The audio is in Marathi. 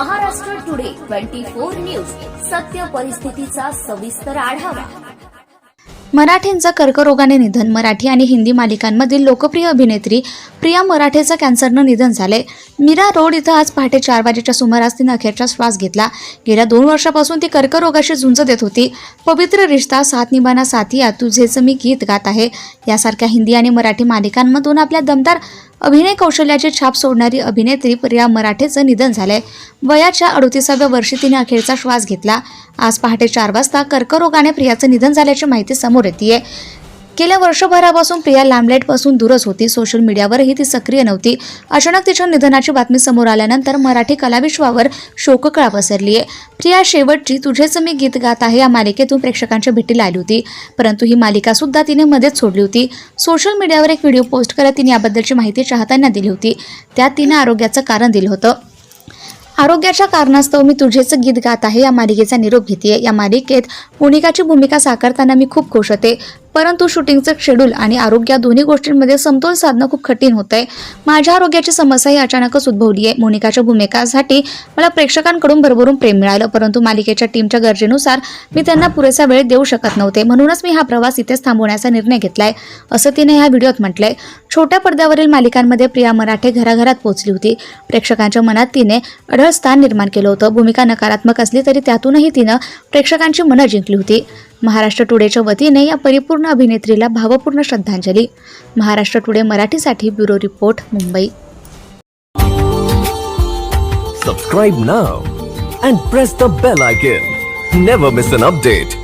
Maharashtra today twenty four news. सत्य परिस्थितीचा सविस्तर आढावा. मराठींचा कर्करोगाने निधन मराठी आणि हिंदी मालिकांमधील लोकप्रिय अभिनेत्री प्रिया मराठेचं कॅन्सरनं निधन झाले. मीरा रोड इथं आज पहाटे चार वाजेच्या सुमारास तिनं अखेरचा श्वास घेतला. गेल्या दोन वर्षापासून ती कर्करोगाशी झुंज देत होती. पवित्र रिश्ता साथ निभाना साथिया तुझेचं मी गीत गात आहे. यासारख्या हिंदी आणि मराठी मालिकांमधून आपल्या दमदार अभिनय कौशल्याची छाप सोडणारी अभिनेत्री प्रिया मराठेचं निधन झालंय. वयाच्या अडतीसाव्या वर्षी तिने अखेरचा श्वास घेतला. आज पहाटे चार वाजता कर्करोगाने प्रियाचं निधन झाल्याची माहिती समोर येते गेल्या वर्षभरापासून प्रिया लॅमलेटपासून दूरच होती. सोशल मीडियावरही ती सक्रिय नव्हती. अचानक तिच्या निधनाची बातमी समोर आल्यानंतर मराठी कलाविश्वावर शोककळा पसरली आहे. प्रिया शेवटची तुझेच मी गीत गात आहे या मालिकेतून प्रेक्षकांच्या भेटीला आली होती. परंतु ही मालिका सुद्धा तिने मध्येच सोडली होती. सोशल मीडियावर एक व्हिडिओ पोस्ट करत तिने याबद्दलची माहिती चाहत्यांना दिली होती. त्यात तिने आरोग्याचं कारण दिलं होतं. आरोग्याच्या कारणास्तव मी तुझेच गीत गात आहे या मालिकेचा निरोप घेते या मालिकेत मोनिकाची भूमिका साकारताना मी खूप खुश होते. परंतु शूटिंगचं शेड्यूल आणि आरोग्य या दोन्ही गोष्टींमध्ये समतोल साधणं खूप कठीण होत आहे माझ्या आरोग्याची समस्या ही अचानकच उद्भवली आहे मोनिकाच्या भूमिकासाठी मला प्रेक्षकांकडून भरभरून प्रेम मिळालं परंतु मालिकेच्या टीमच्या गरजेनुसार मी त्यांना पुरेसा वेळ देऊ शकत नव्हते. म्हणूनच मी हा प्रवास इथेच थांबवण्याचा निर्णय घेतलाय असं तिने ह्या व्हिडिओत म्हटलंय. छोट्या पडद्यावरील मालिकांमध्ये प्रिया मराठे घराघरात पोहोचली होती. प्रेक्षकांच्या मनात तिने अढळ स्थान निर्माण केलं होतं. भूमिका नकारात्मक असली तरी त्यातूनही तिनं प्रेक्षकांची मनं जिंकली होती. महाराष्ट्र टुडेच्या वतीने या परिपूर्ण अभिनेत्रीला भावपूर्ण श्रद्धांजली. महाराष्ट्र टुडे मराठीसाठी bureau report Mumbai. Subscribe now and press the bell icon never miss an update